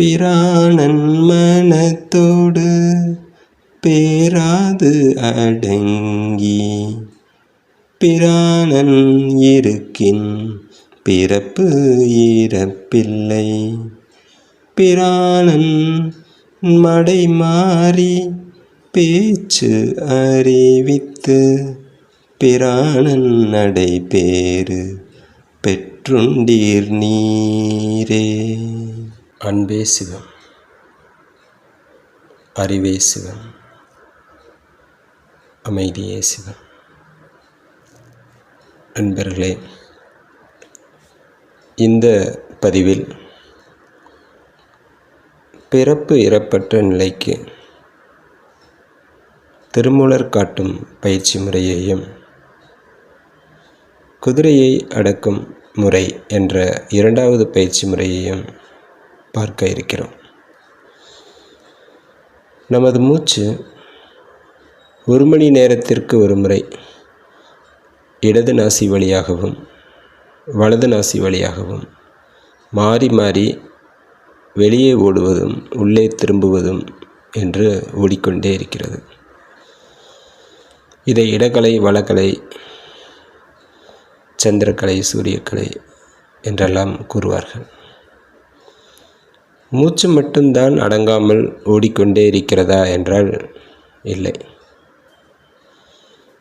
பிராணன் மனத்தோடு பேராது அடங்கி பிராணன் இருக்கின் பிறப்பு இறப்பில்லை. பிராணன் மடை மாறி பேச்சு அறிவித்து பிராணன் நடைபேறு பெற்றுண்டீர் நீரே. அன்பே சிவம் அறிவே சிவம் அமைதியே சிவம் நண்பர்களே இந்த பதிவில் பிறப்பு இறப்பற்ற நிலைக்கு திருமூலர் காட்டும் பயிற்சி முறையையும் குதிரையை அடக்கும் முறை என்ற இரண்டாவது பயிற்சி முறையையும் பார்க்க இருக்கிறோம். நமது மூச்சு ஒரு மணி நேரத்திற்கு ஒரு முறை இடது நாசி வழியாகவும் வலது நாசி வழியாகவும் மாறி மாறி வெளியே ஓடுவதும் உள்ளே திரும்புவதும் என்று ஓடிக்கொண்டே இருக்கிறது. இதை இடக்கலை வளக்கலை சந்திரக்கலை சூரியக்கலை என்றெல்லாம் கூறுவார்கள். மூச்சு மட்டும்தான் அடங்காமல் ஓடிக்கொண்டே இருக்கிறதா என்றால் இல்லை.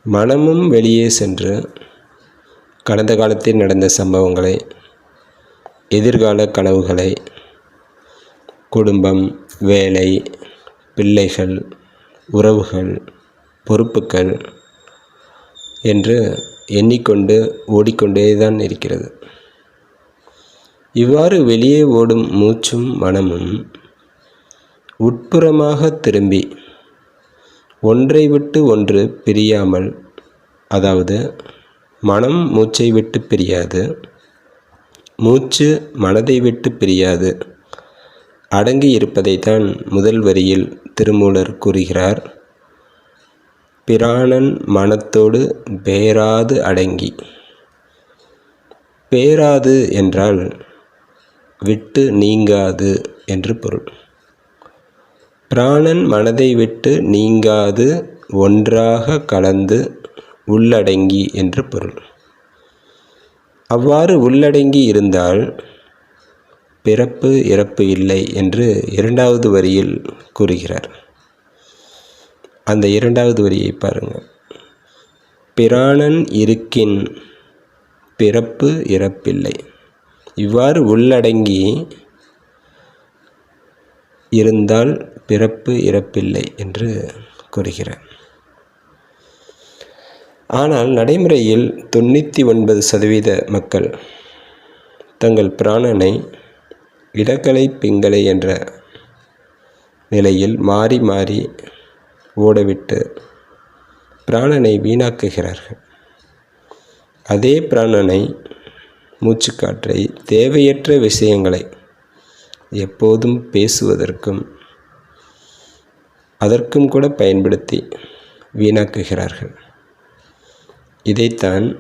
மனமும் வெளியே சென்று கடந்த காலத்தில் நடந்த சம்பவங்களை எதிர்கால கனவுகளை குடும்பம் வேலை பிள்ளைகள் உறவுகள் பொறுப்புகள் என்று எண்ணிக்கொண்டு ஓடிக்கொண்டே தான் இருக்கிறது. இவ்வாறு வெளியே ஓடும் மூச்சும் மனமும் உட்புறமாக திரும்பி ஒன்றை விட்டு ஒன்று பிரியாமல் அதாவது மனம் மூச்சை விட்டு பிரியாது மூச்சு மனதை விட்டு பிரியாது அடங்கி இருப்பதைத்தான் முதல் வரியில் திருமூலர் கூறுகிறார். பிராணன் மனத்தோடு பேராது அடங்கி. பேராது என்றால் விட்டு நீங்காது என்று பொருள். பிராணன் மனதை விட்டு நீங்காது ஒன்றாக கலந்து உள்ளடங்கி என்று பொருள். அவ்வாறு உள்ளடங்கி இருந்தால் பிறப்பு இறப்பு இல்லை என்று இரண்டாவது வரியில் கூறுகிறார். அந்த இரண்டாவது வரியை பாருங்கள் பிராணன் இருக்கின் பிறப்பு இறப்பில்லை. இவ்வாறு உள்ளடங்கி இருந்தால் பிறப்பு இறப்பில்லை என்று கூறுகிறார். ஆனால் நடைமுறையில் தொண்ணூற்றி ஒன்பது சதவீத மக்கள் தங்கள் பிராணனை இடக்கலை பிங்களை என்ற நிலையில் மாறி மாறி ஓடவிட்டு பிராணனை வீணாக்குகிறார்கள். அதே பிராணனை மூச்சுக்காற்றை தேவையற்ற விஷயங்களை எப்போதும் பேசுவதற்கும் அதற்கும் கூட பயன்படுத்தி வீணாக்குகிறார்கள். இதைத்தான்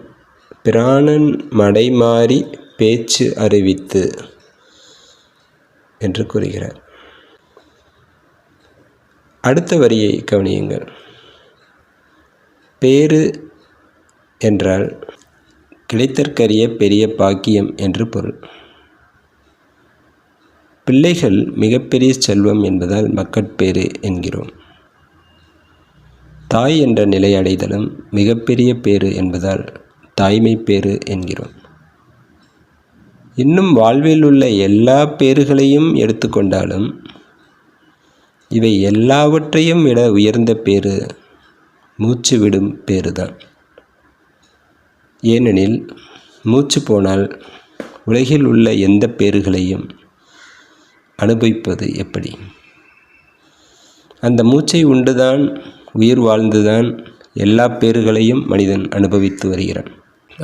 பிராணன் மடைமாறி பேச்சு அறிவித்து என்று கூறுகிறார். அடுத்த வரியை கவனியுங்கள். பேரு என்றால் கிடைத்தற்கரிய பெரிய பாக்கியம் என்று பொருள். பிள்ளைகள் மிகப்பெரிய செல்வம் என்பதால் மக்கட்பேறு என்கிறோம். தாய் என்ற நிலை அடைதலும் மிகப்பெரிய பேறு என்பதால் தாய்மை பேறு என்கிறோம். இன்னும் வாழ்வில் உள்ள எல்லா பேறுகளையும் எடுத்துக்கொண்டாலும் இவை எல்லாவற்றையும் விட உயர்ந்த பேரு மூச்சு விடும் பேறுதான். ஏனெனில் மூச்சு போனால் உலகில் உள்ள எந்த பேறுகளையும் அனுபவிப்பது எப்படி? அந்த மூச்சை உண்டுதான் உயிர் வாழ்ந்துதான் எல்லா பேறுகளையும் மனிதன் அனுபவித்து வருகிறான்.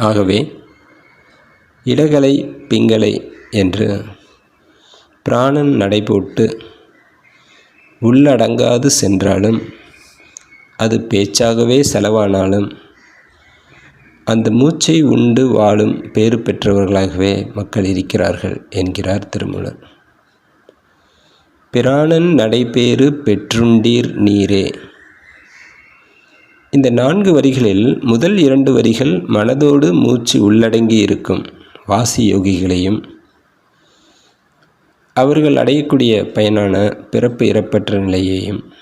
ஆகவே இடகலை பிங்களை என்று பிராணன் நடைபோட்டு உள்ளடங்காது சென்றாலும் அது பேச்சாகவே செலவானாலும் அந்த மூச்சை உண்டு வாழும் பேறு பெற்றவர்களாகவே மக்கள் இருக்கிறார்கள் என்கிறார் திருமூலர். பிராணன் நடைபேறு பெற்றுண்டீர் நீரே. இந்த நான்கு வரிகளில் முதல் இரண்டு வரிகள் மனதோடு மூச்சு உள்ளடங்கி இருக்கும் வாசி யோகிகளையும் அவர்கள் அடையக்கூடிய பயனான பிறப்பு இறப்பற்ற நிலையையும்.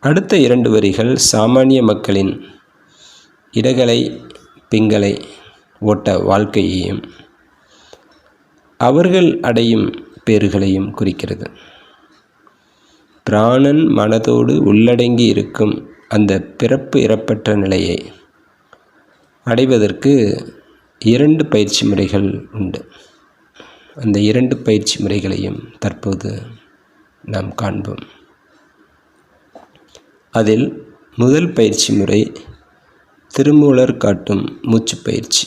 அடுத்த இரண்டு வரிகள் சாமானிய மக்களின் இடகலை பிங்களை ஓட்ட வாழ்க்கையையும் அவர்கள் அடையும் பேறுகளையும் குறிக்கிறது. பிராணன் மனதோடு உள்ளடங்கி இருக்கும் அந்த பிறப்பு இறப்பற்ற நிலையை அடைவதற்கு இரண்டு பயிற்சி முறைகள் உண்டு. அந்த இரண்டு பயிற்சி முறைகளையும் தற்போது நாம் காண்போம். அதில் முதல் பயிற்சி முறை திருமூலர் காட்டும் மூச்சு பயிற்சி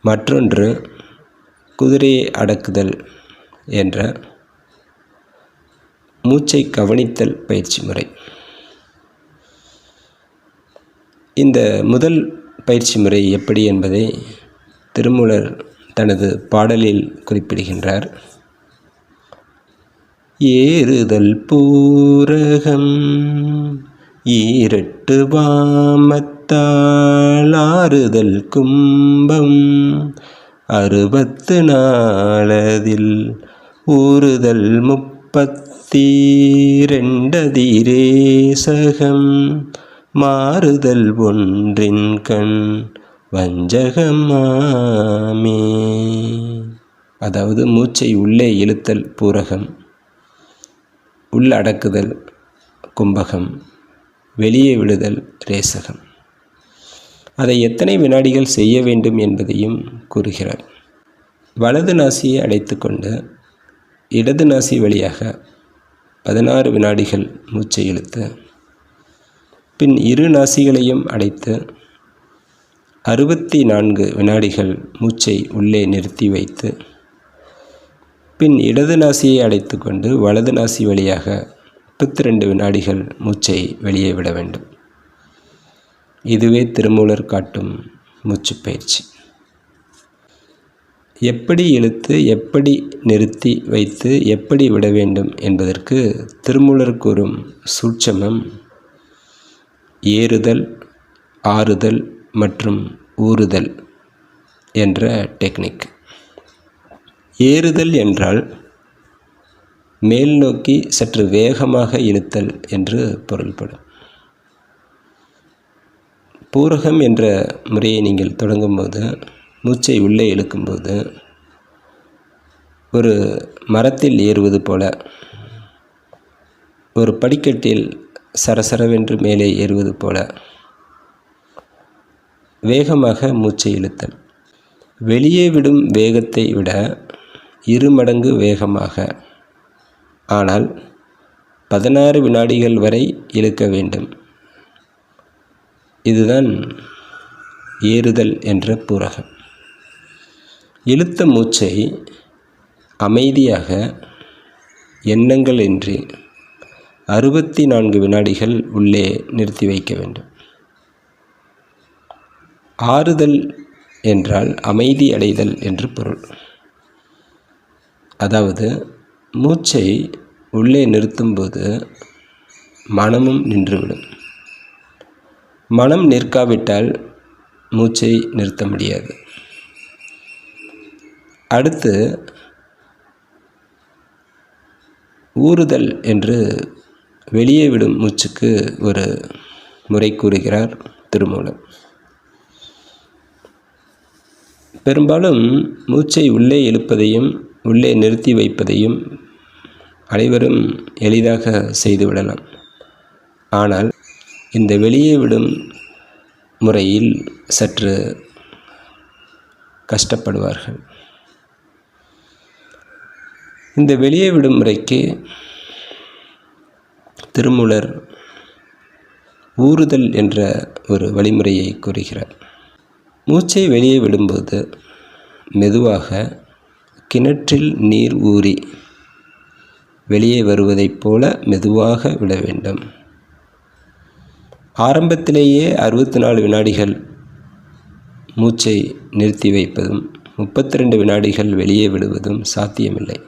மற்றொன்று குதிரையை அடக்குதல் என்ற மூச்சை கவனித்தல் பயிற்சி முறை. இந்த முதல் பயிற்சி முறை எப்படி என்பதை திருமூலர் தனது பாடலில் குறிப்பிடுகின்றார். ஏறுதல் பூரகம் ஈரட்டு வாமத்தாளாறுதல் கும்பம். அறுபத்து நாளதில் ஊறுதல் முப்பத்தி ரெண்டதிரேசகம் மாறுதல் ஒன்றின் கண் வஞ்சகமாமே. அதாவது மூச்சை உள்ளே இழுத்தல் பூரகம். உள்ளடக்குதல் கும்பகம். வெளியே விடுதல் ரேசகம். அதை எத்தனை வினாடிகள் செய்ய வேண்டும் என்பதையும் கூறுகிறார். வலது நாசியை அடைத்து கொண்டு இடது நாசி வழியாக பதினாறு வினாடிகள் மூச்சை இழுத்து பின் இரு நாசிகளையும் அடைத்து அறுபத்தி நான்கு வினாடிகள் மூச்சை உள்ளே நிறுத்தி வைத்து பின் இடது நாசியை அடைத்து கொண்டு வலது நாசி வழியாக முப்பத்தி ரெண்டு வினாடிகள் மூச்சை வெளியே விட வேண்டும். இதுவே திருமூலர் காட்டும் மூச்சு பயிற்சி. எப்படி இழுத்து எப்படி நிறுத்தி வைத்து எப்படி விட வேண்டும் என்பதற்கு திருமூலர் கூறும் சூட்சமம் ஏறுதல் ஆறுதல் மற்றும் ஊறுதல் என்ற டெக்னிக். ஏறுதல் என்றால் மேல் நோக்கி சற்று வேகமாக இழுத்தல் என்று பொருள்படும். பூரகம் என்ற முறையை நீங்கள் தொடங்கும்போது மூச்சை உள்ளே இழுக்கும்போது ஒரு மரத்தில் ஏறுவது போல ஒரு படிக்கட்டில் சரசரவென்று மேலே ஏறுவது போல வேகமாக மூச்சை இழுத்தல். வெளியே விடும் வேகத்தை விட இரு மடங்கு வேகமாக ஆனால் பதினாறு வினாடிகள் வரை இழுக்க வேண்டும். இதுதான் ஏறுதல் என்ற பூரகம். இழுத்த மூச்சை அமைதியாக எண்ணங்கள் இன்றி அறுபத்தி நான்கு வினாடிகள் உள்ளே நிறுத்தி வைக்க வேண்டும். ஆறுதல் என்றால் அமைதி அடைதல் என்று பொருள். அதாவது மூச்சை உள்ளே நிறுத்தும்போது மனமும் நின்றுவிடும். மனம் நிற்காவிட்டால் மூச்சை நிறுத்த முடியாது. அடுத்து ஊறுதல் என்று வெளியே விடும் மூச்சுக்கு ஒரு முறை கூறுகிறார் திருமூலர். பெரும்பாலும் மூச்சை உள்ளே இழுப்பதையும் உள்ளே நிறுத்தி வைப்பதையும் அனைவரும் எளிதாக செய்துவிடலாம் ஆனால் இந்த வெளியே விடும் முறையில் சற்று கஷ்டப்படுவார்கள். இந்த வெளியே விடும் முறைக்கு திருமூலர் ஊறுதல் என்ற ஒரு வழிமுறையை கூறுகிறார். மூச்சை வெளியே விடும்போது மெதுவாக கிணற்றில் நீர் ஊறி வெளியே வருவதைப் போல மெதுவாக விட வேண்டும். ஆரம்பத்திலேயே அறுபத்தி நாலு வினாடிகள் மூச்சை நிறுத்தி வைப்பதும் முப்பத்தி ரெண்டு வினாடிகள் வெளியே விடுவதும் சாத்தியமில்லை.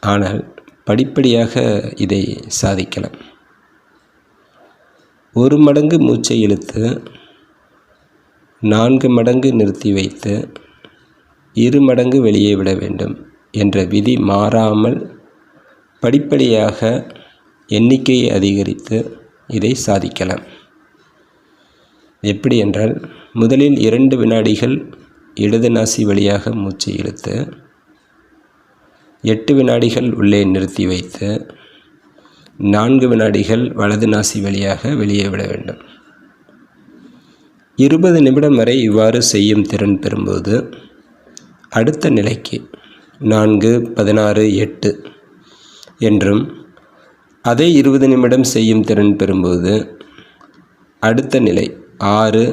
ஆனால் படிப்படியாக இதை சாதிக்கலாம். ஒரு மடங்கு மூச்சை இழுத்து நான்கு மடங்கு நிறுத்தி வைத்து இரு மடங்கு வெளியே விட வேண்டும் என்ற விதி மாறாமல் படிப்படியாக எண்ணிக்கையை அதிகரித்து இதை சாதிக்கலாம். எப்படி என்றால் முதலில் இரண்டு வினாடிகள் இடது நாசி வழியாக மூச்சை இழுத்து எட்டு வினாடிகள் உள்ளே நிறுத்தி வைத்து நான்கு வினாடிகள் வலது நாசி வழியாக வெளியே விட வேண்டும். இருபது நிமிடம் வரை இவ்வாறு செய்யும் திறன் பெறும்போது அடுத்த நிலைக்கு நான்கு பதினாறு எட்டு என்றும் அதை இருபது நிமிடம் செய்யும் திறன் பெறும்போது அடுத்த நிலை ஆறு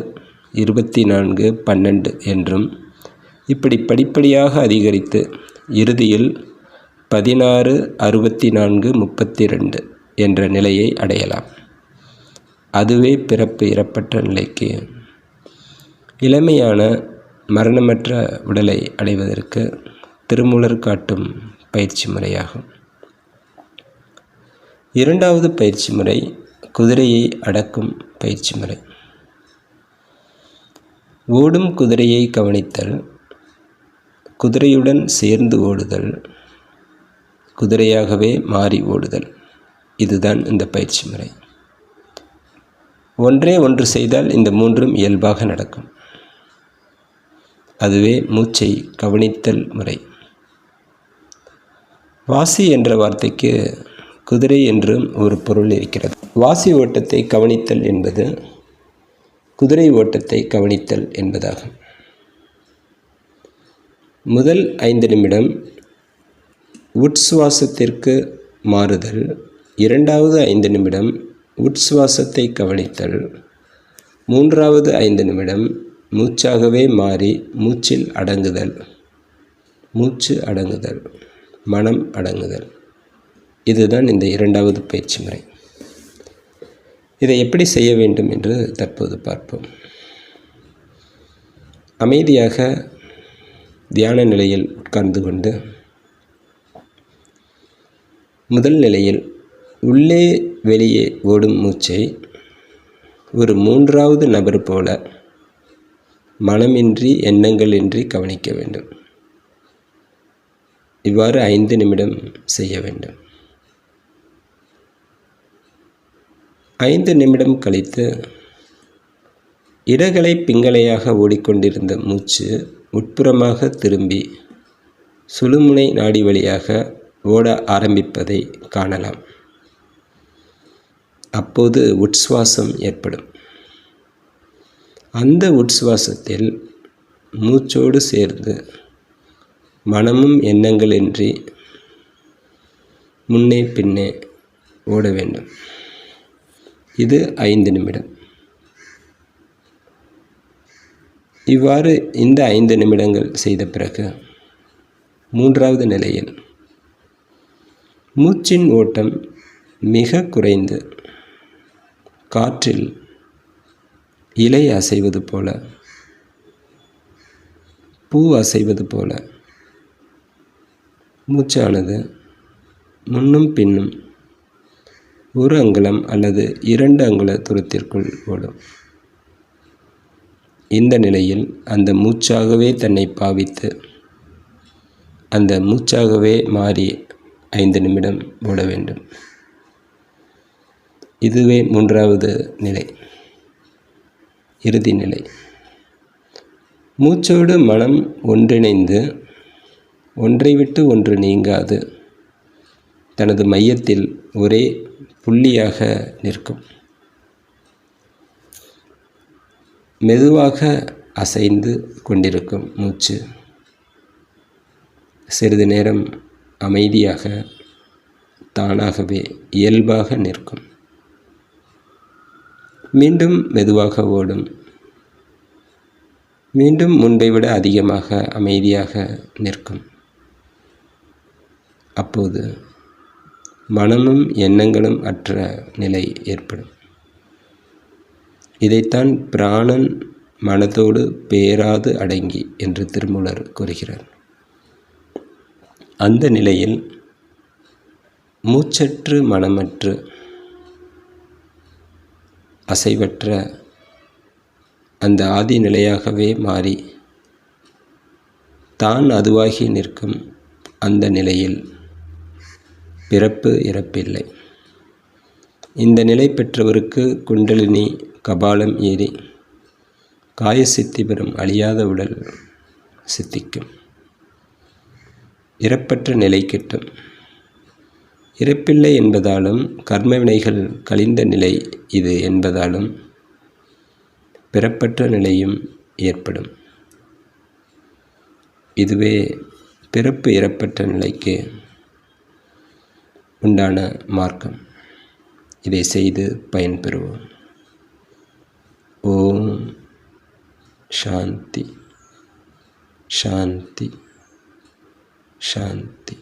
இருபத்தி நான்கு பன்னெண்டு என்றும் இப்படி படிப்படியாக அதிகரித்து இறுதியில் பதினாறு அறுபத்தி நான்கு முப்பத்தி ரெண்டு என்ற நிலையை அடையலாம். அதுவே பிறப்பு இறப்பற்ற நிலைக்கு இளமையான மரணமற்ற உடலை அடைவதற்கு திருமூலர் காட்டும் பயிற்சி முறையாகும். இரண்டாவது பயிற்சி முறை குதிரையை அடக்கும் பயிற்சி முறை. ஓடும் குதிரையை கவனித்தல் குதிரையுடன் சேர்ந்து ஓடுதல் குதிரையாகவே மாறி ஓடுதல். இதுதான் இந்த பயிற்சி முறை. ஒன்றே ஒன்று செய்தால் இந்த மூன்றும் இயல்பாக நடக்கும். அதுவே மூச்சை கவனித்தல் முறை. வாசி என்ற வார்த்தைக்கு குதிரை என்றும் ஒரு பொருள் இருக்கிறது. வாசி ஓட்டத்தை கவனித்தல் என்பது குதிரை ஓட்டத்தை கவனித்தல் என்பதாகும். முதல் ஐந்து நிமிடம் உட்சுவாசத்திற்கு மாறுதல். இரண்டாவது ஐந்து நிமிடம் உட்சுவாசத்தை கவனித்தல். மூன்றாவது ஐந்து நிமிடம் மூச்சாகவே மாறி மூச்சில் அடங்குதல். மூச்சு அடங்குதல். மனம் அடங்குதல். இதுதான் இந்த இரண்டாவது பயிற்சி முறை. இதை எப்படி செய்ய வேண்டும் என்று தற்போது பார்ப்போம். அமைதியாக தியான நிலையில் உட்கார்ந்து கொண்டு முதல் நிலையில் உள்ளே வெளியே ஓடும் மூச்சை ஒரு மூன்றாவது நபர் போல மனமின்றி எண்ணங்களின்றி கவனிக்க வேண்டும். இவ்வாறு ஐந்து நிமிடம் செய்ய வேண்டும். ஐந்து நிமிடம் கழித்து இடகளை பிங்களையாக ஓடிக்கொண்டிருந்த மூச்சு உட்புறமாக திரும்பி சுழுமுனை நாடி வழியாக ஓட ஆரம்பிப்பதை காணலாம். அப்போது உட்சுவாசம் ஏற்படும். அந்த உட்சுவாசத்தில் மூச்சோடு சேர்ந்து மனமும் எண்ணங்களின்றி முன்னே பின்னே ஓட வேண்டும். இது ஐந்து நிமிடம். இவ்வாறு இந்த ஐந்து நிமிடங்கள் செய்த பிறகு மூன்றாவது நிலையில் மூச்சின் ஓட்டம் மிக குறைந்து காற்றில் இலை அசைவது போல பூ அசைவது போல மூச்சானது முன்னும் பின்னும் ஒரு அங்குலம் அல்லது இரண்டு அங்குல தூரத்திற்குள் ஓடும். இந்த நிலையில் அந்த மூச்சாகவே தன்னை பாவித்து அந்த மூச்சாகவே மாறி ஐந்து நிமிடம் ஓட வேண்டும். இதுவே மூன்றாவது நிலை. இறுதி நிலை. மூச்சோடு மனம் ஒன்றிணைந்து ஒன்றை விட்டு ஒன்று நீங்காது. தனது மையத்தில் ஒரே புள்ளியாக நிற்கும். மெதுவாக அசைந்து கொண்டிருக்கும் மூச்சு. சிறிது நேரம் அமைதியாக தானாகவே இயல்பாக நிற்கும். மீண்டும் மெதுவாக ஓடும். மீண்டும் முன்பை விட அதிகமாக அமைதியாக நிற்கும். அப்போது மனமும் எண்ணங்களும் அற்ற நிலை ஏற்படும். இதைத்தான் பிராணன் மனதோடு பேராது அடங்கி என்று திருமூலர் கூறுகிறார். அந்த நிலையில் மூச்சற்று மனமற்று அசைவற்ற அந்த ஆதி நிலையாகவே மாறி தான் அதுவாகி நிற்கும் அந்த நிலையில் பிறப்பு இறப்பில்லை. இந்த நிலை பெற்றவருக்கு குண்டலினி கபாலம் ஏறி காய சித்தி பெறும் அழியாத உடல் சித்திக்கும். இறப்பற்ற நிலை கிட்டும். இறப்பில்லை என்பதாலும் கர்ம வினைகள் கழிந்த நிலை இது என்பதாலும் பிறப்பற்ற நிலையும் ஏற்படும். இதுவே பிறப்பு இறப்பற்ற நிலைக்கு உண்டான மார்க்கம். இதை செய்து பயன்பெறுவோம். ஓம் சாந்தி. சாந்தி. சாந்தி.